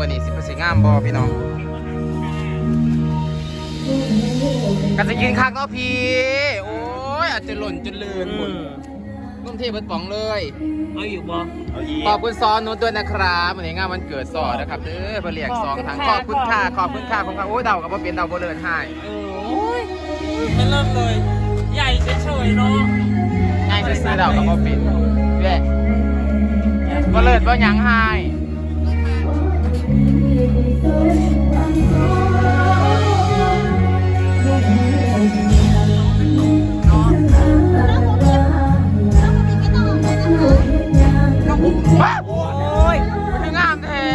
มื่อนี้สิบสิงามบอพี่น้องกันจะกินข้างเนาะพี่ โอ้ยอาจจะหล่นจนลืนหมดนุ่มเทพเบิดป๋องเลยเอาอยู่บ่เอาอีกขอบคุณซอนนุชด้วยนะครับวันนี้งานวันเกิดซอนะครับเด้อเพื่อเรียกซองทางขอบคุณค่ะขอบคุณค่ะขอบคุณค่ะโอ้ยเดากับว่าเป็นเดาบ่เลินให้เออโอ้ยมันเริ่มเลย ใหญ่เฉยๆเนาะง่ายจะซื้อเดากับว่าเป็นเว้ยบ่เลิศบ่หยังให้ ว้าวโอ้ยมันคืองามแท้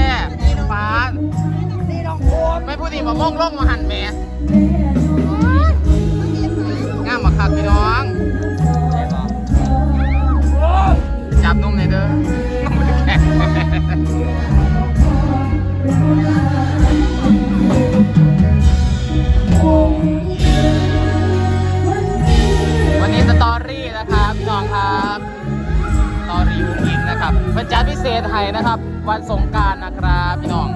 ฟ้าไม่พูดดีมาม่งล่องมาหันแม่ นะครับ วันสงการนะครับพี่น้อง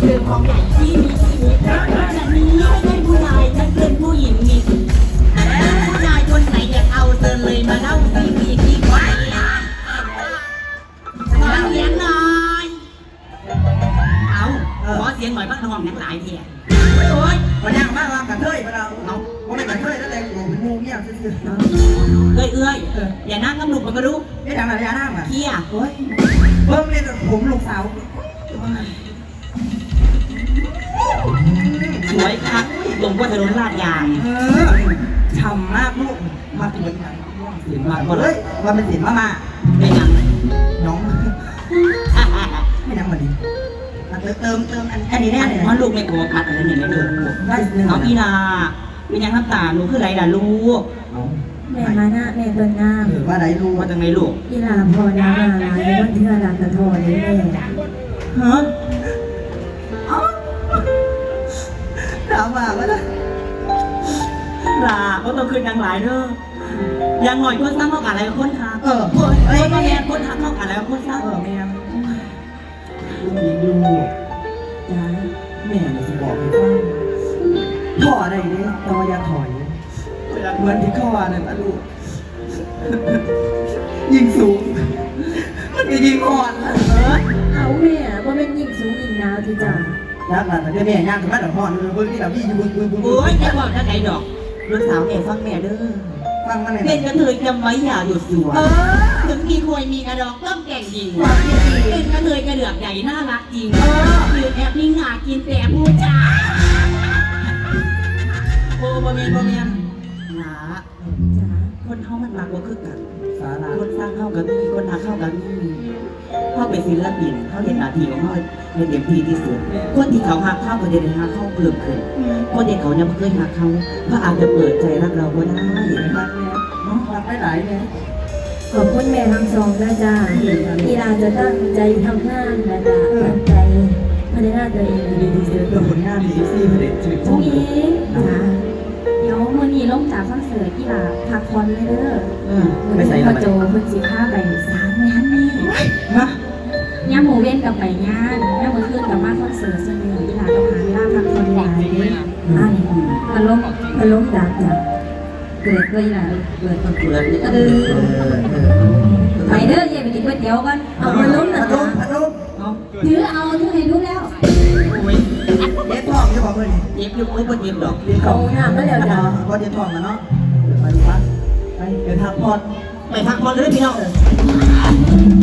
ไมอยากเดินของใหญ่ที่มีที่มีและนี้ไม่ใช่ผู้ชายฉันเป็นผู้หญิงมีผู้ชายคนไหนอยากเอาเธอเลยมาเล่าสิมีกี่คนฟังเสียงหน่อย เอาขอเสียงหน่อยบ้างน้องนักหลายเทียโอ๊ยมันยากมากว่ากระเทยมันเอาเอาไม่กระเทยนั่นแหละอยู่เป็นงูเงี้ยซื่อเอ้ยเอ้ยอย่านั่งกับหนุกมันก็รู้ไม่ดังอะไรนั่งอะเที่ยโอ้ยเพิ่มเลยผมลูกสาว สวยครับลงบนถนนลาดยางเออฉ่ำมากลูกมาถึงวันนี้สินมาหมดเลยว่าเป็นสินมามาเป็นยังน้องไม่ยังมาดิมาเติมเติมเติมอันอันนี้แน่เพราะลูกไม่กลัวกัดอะไรเนี่ยไม่รู้ได้หนึ่งน้องอีนาเป็นยังน้ำตาหนูคือไรล่ะลูกแม่มาหน้าแม่เบิ่งน้หรือว่าไรลูกมาจากไหนลูกำอีหลาพอนะมาหลายวันเทื่อหลักกระโทษเลยแม่ฮะ ถามว่าว่าลาก็ต้องคืนนางหลายเด้อยังหน่อยคนสร้างเท่ากันอะไรกับคนทักเออคนเอ้ยคนแม่แม่คนทักเท่ากันอะไรกับคนสร้างเออแม่ลูกยิงลูกจ้าแม่เลยสิบอกให้ฟังพ่ออะไรเนี่ยแต่ว่าอย่าถอยเหมือนที่เขาว่านั่นนะลูกยิงสูงมันก็ยิงอ่อนนะเอาแม่ว่าเป็นยิ่งสูงยิ่งยาวที่จ้า จักหลานแต่แม่ย่างถึงมาแต่ห่อนเลยเบิ้งที่เราพี่อยู่เบิ้งเบิ้งเบิ้งโอ้ยจะบอกจะไหนดอกลูกสาวแม่ฟังแม่เด้อฟังมาเลยเป็นกระเทยจำไว้อย่าหยุดสวยถึงมีควยมีกระดองต้องแก่งยิงเป็นกระเทยกระเดือกใหญ่น่ารักจริงยืนแอบนิ่งหากินแต่ผู้ชายโอ้บะเมียนบะเมียนหนาจ้าคนเฮามันมากกว่าคือกันสาระคนสร้างเข้ากันมีคนหาเข้ากันมีเข้าเป็นศิลปินเขาเห็นหน้าที่ของเขาให้เต็มที่ที่สุดคนที่เขาหักเข้าก็จะได้หักเข้าเพิ่มขึ้นคนที่เขายังไม่เคยหักเขาก็อาจจะเปิดใจรักเราก็ได้รักแม่เนาะรักไม่หลายแม่ขอบคุณแม่ทั้งสองนะจ้าที่เราจะตั้งใจทำงานและจะตั้งใจพัฒนาตัวเองให้ดีที่สุดเรื่องผลงานดีซี่ผลิตชีวิตผู้หญิงจ้าเดี๋ยวมื้อ นี้ลงจากคอนเสิร์ตที่ลาพักผ่อนเลยเด้อเออมื้อไม่ใส่นี้ทำพ่อไมโจเพิ่นสิพาไปสามงานนี่มาย่ามหมูเว้นกับไปงานย่ามมื้อคืนกับมาคอนเสิร์ตซึ่งอยู่ที่ลาต้องหาเวลาพักผ่อนหลายเด้ออันนี้พัดลมพัดลมดับจ้ะเกิดเลยล่ะเกิดเปิดนี่เออไปเด้ออย่าไปกินก๋วยเตี๋ยวกันเอาพัดลมน่ะพัดลจ้ะมพัดลมถือเอาถือให้รู้แล้วเย็ดทองจะบอกเลยเย็บอยู่มือก็เย็บดอกเย็บทองเอาหน้ามาแล้วจ้ะ ก็เย็บทองมาเนาะไปดูปะไปไปพักพอดไปพักพอดเลยพี่น้อง